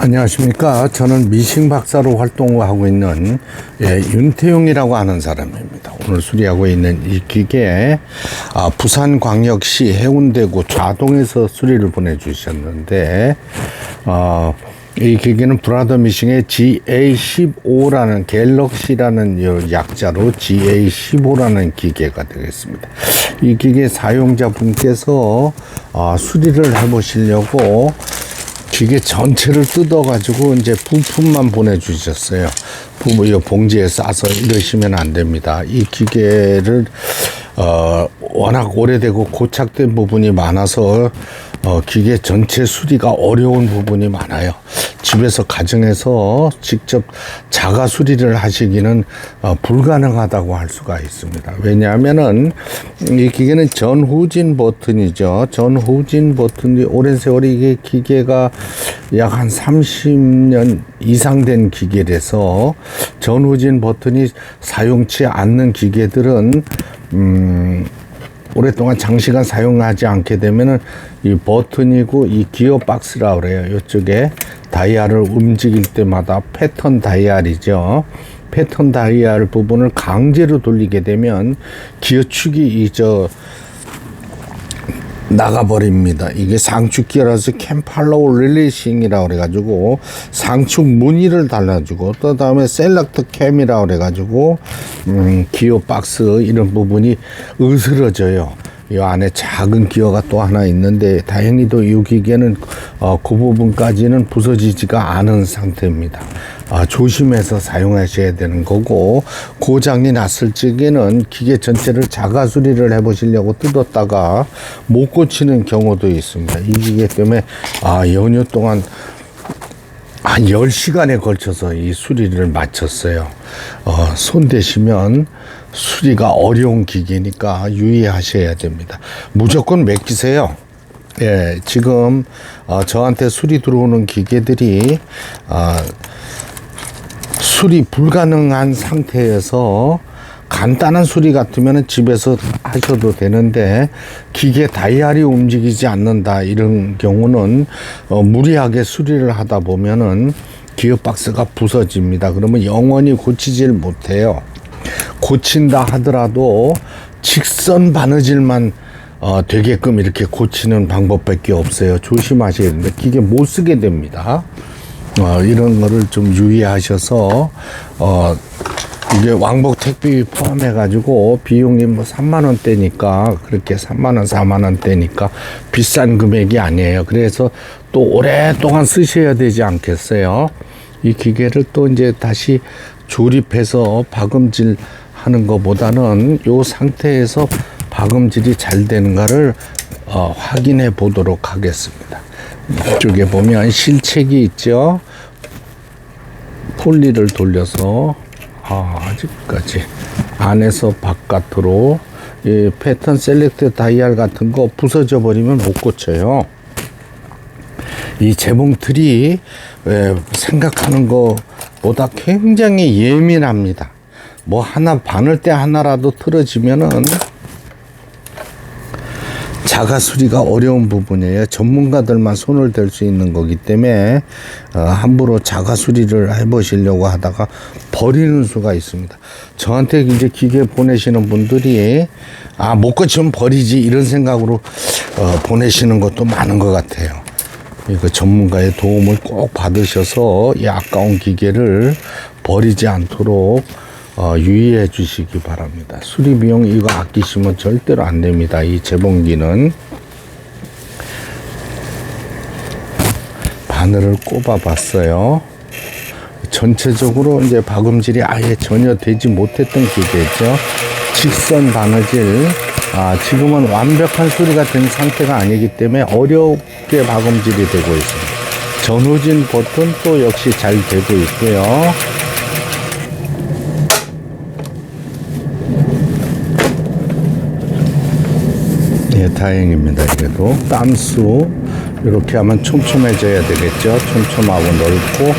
안녕하십니까. 저는 미싱 박사로 활동하고 있는 예, 윤태용이라고 하는 사람입니다. 오늘 수리하고 있는 이 기계, 아, 부산광역시 해운대구 좌동에서 수리를 보내주셨는데, 어, 이 기계는 브라더 미싱의 GA15라는 갤럭시라는 요 약자로 GA15라는 기계가 되겠습니다. 이 기계 사용자분께서 어, 수리를 해보시려고 기계 전체를 뜯어가지고 이제 부품만 보내주셨어요. 부품 이 봉지에 싸서 이러시면 안 됩니다. 이 기계를 어, 워낙 오래되고 고착된 부분이 많아서 어, 기계 전체 수리가 어려운 부분이 많아요. 집에서 가정에서 직접 자가 수리를 하시기는 어, 불가능하다고 할 수가 있습니다. 왜냐하면은 이 기계는 전후진 버튼이죠. 전후진 버튼이 오랜 세월이 이게 기계가 약 한 30년 이상 된 기계라서 전후진 버튼이 사용치 않는 기계들은 음 오랫동안 장시간 사용하지 않게 되면은 이 버튼이고 이 기어 박스라 그래요. 이쪽에 다이얼을 움직일 때마다 패턴 다이얼이죠. 패턴 다이얼 부분을 강제로 돌리게 되면 기어축이 이저 나가버립니다. 이게 상축기라서 캠팔로우 릴리싱이라고 그래가지고 상축 무늬를 달라주고 또 다음에 셀렉트 캠이라고 그래가지고 음, 기어 박스 이런 부분이 으스러져요. 이 안에 작은 기어가 또 하나 있는데 다행히도 이 기계는 어, 그 부분까지는 부서지지가 않은 상태입니다. 아, 조심해서 사용하셔야 되는 거고 고장이 났을 적에는 기계 전체를 자가 수리를 해 보시려고 뜯었다가 못 고치는 경우도 있습니다. 이 기계 때문에 아, 연휴 동안 한 10시간에 걸쳐서 이 수리를 마쳤어요. 어, 손 대시면 수리가 어려운 기계니까 유의하셔야 됩니다. 무조건 맡기세요. 예, 지금 어, 저한테 수리 들어오는 기계들이 어, 수리 불가능한 상태에서 간단한 수리 같으면 집에서 하셔도 되는데 기계 다이얼이 움직이지 않는다 이런 경우는 어, 무리하게 수리를 하다 보면은 기어 박스가 부서집니다. 그러면 영원히 고치질 못해요. 고친다 하더라도 직선 바느질만 어, 되게끔 이렇게 고치는 방법밖에 없어요. 조심하셔야 되는데 기계 못 쓰게 됩니다. 어, 이런 거를 좀 유의하셔서 어, 이게 왕복 택비 포함해 가지고 비용이 뭐 3만 원대니까 그렇게 3만 원, 4만 원대니까 비싼 금액이 아니에요. 그래서 또 오랫동안 쓰셔야 되지 않겠어요? 이 기계를 또 이제 다시 조립해서 박음질 하는 것보다는 요 상태에서 박음질이 잘 되는가를 어, 확인해 보도록 하겠습니다. 이쪽에 보면 실책이 있죠. 폴리를 돌려서 아, 아직까지 안에서 바깥으로 이 패턴 셀렉트 다이얼 같은 거 부서져 버리면 못 고쳐요. 이 재봉틀이 에, 생각하는 것보다 굉장히 예민합니다. 뭐 하나 바늘 때 하나라도 틀어지면은 자가 수리가 어려운 부분이에요. 전문가들만 손을 댈 수 있는 거기 때문에 어, 함부로 자가 수리를 해보시려고 하다가 버리는 수가 있습니다. 저한테 이제 기계 보내시는 분들이 아 못 고치면 버리지 이런 생각으로 어, 보내시는 것도 많은 것 같아요. 이거 전문가의 도움을 꼭 받으셔서 이 아까운 기계를 버리지 않도록 어, 유의해 주시기 바랍니다. 수리 비용 이거 아끼시면 절대로 안 됩니다. 이 재봉기는 바늘을 꼽아 봤어요. 전체적으로 이제 박음질이 아예 전혀 되지 못했던 기계죠. 직선 바느질. 아, 지금은 완벽한 수리가 된 상태가 아니기 때문에 어렵게 박음질이 되고 있습니다. 전후진 버튼 또 역시 잘 되고 있고요. 예, 다행입니다. 그래도 땀수 이렇게 하면 촘촘해져야 되겠죠. 촘촘하고 넓고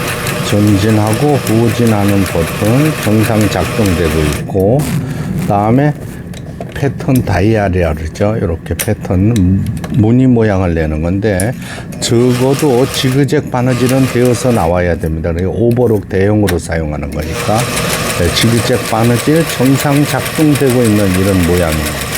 전진하고 후진하는 버튼 정상 작동되고 있고 다음에 패턴 다이아리아 그러죠. 이렇게 패턴 음, 무늬 모양을 내는 건데 적어도 지그잭 바느질은 되어서 나와야 됩니다. 오버록 대용으로 사용하는 거니까 네, 지그잭 바느질 정상 작동되고 있는 이런 모양입니다.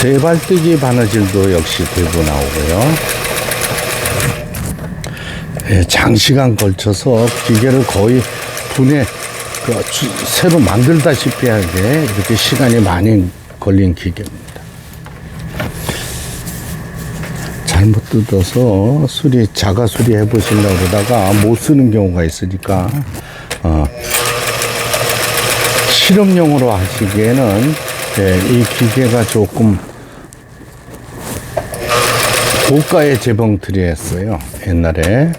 세발뜨기 바느질도 역시 되고 나오고요. 예, 장시간 걸쳐서 기계를 거의 분해 그 주- 새로 만들다시피 하게 이렇게 시간이 많이 걸린 기계입니다. 잘못 뜯어서 수리 자가 수리 해보시려고 그러다가 못 쓰는 경우가 있으니까 어, 실험용으로 하시기에는 예, 이 기계가 조금 고가의 재봉틀이었어요 옛날에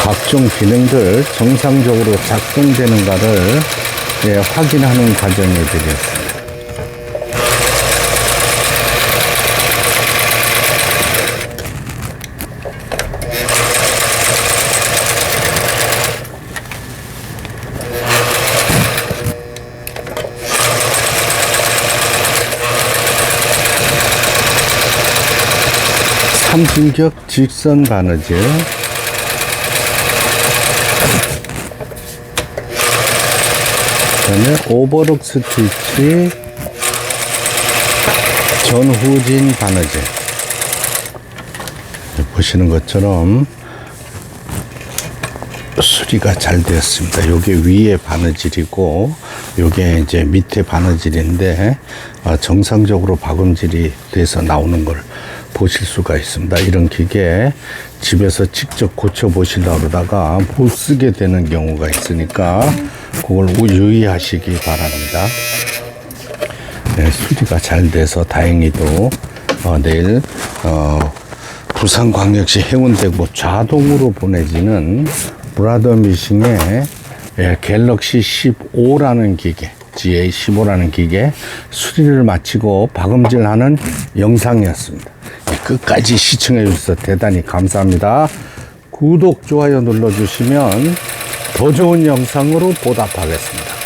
각종 기능들 정상적으로 작동되는가를 예, 확인하는 과정이 되겠습니다. 삼진격 직선 바느질 그다음에 오버록 스티치 전후진 바느질 보시는 것처럼 수리가 잘 되었습니다. 요게 위에 바느질이고 요게 이제 밑에 바느질인데 어, 정상적으로 박음질이 돼서 나오는 걸 보실 수가 있습니다. 이런 기계 집에서 직접 고쳐 보시려고 그러다가 못 쓰게 되는 경우가 있으니까 그걸 유의하시기 바랍니다. 네, 수리가 잘 돼서 다행히도 어, 내일 어, 부산광역시 해운대구 자동으로 보내지는 브라더 미싱의 예, 갤럭시 15라는 기계, GA15라는 기계 수리를 마치고 박음질하는 영상이었습니다. 예, 끝까지 시청해 주셔서 대단히 감사합니다. 구독, 좋아요 눌러주시면 더 좋은 영상으로 보답하겠습니다.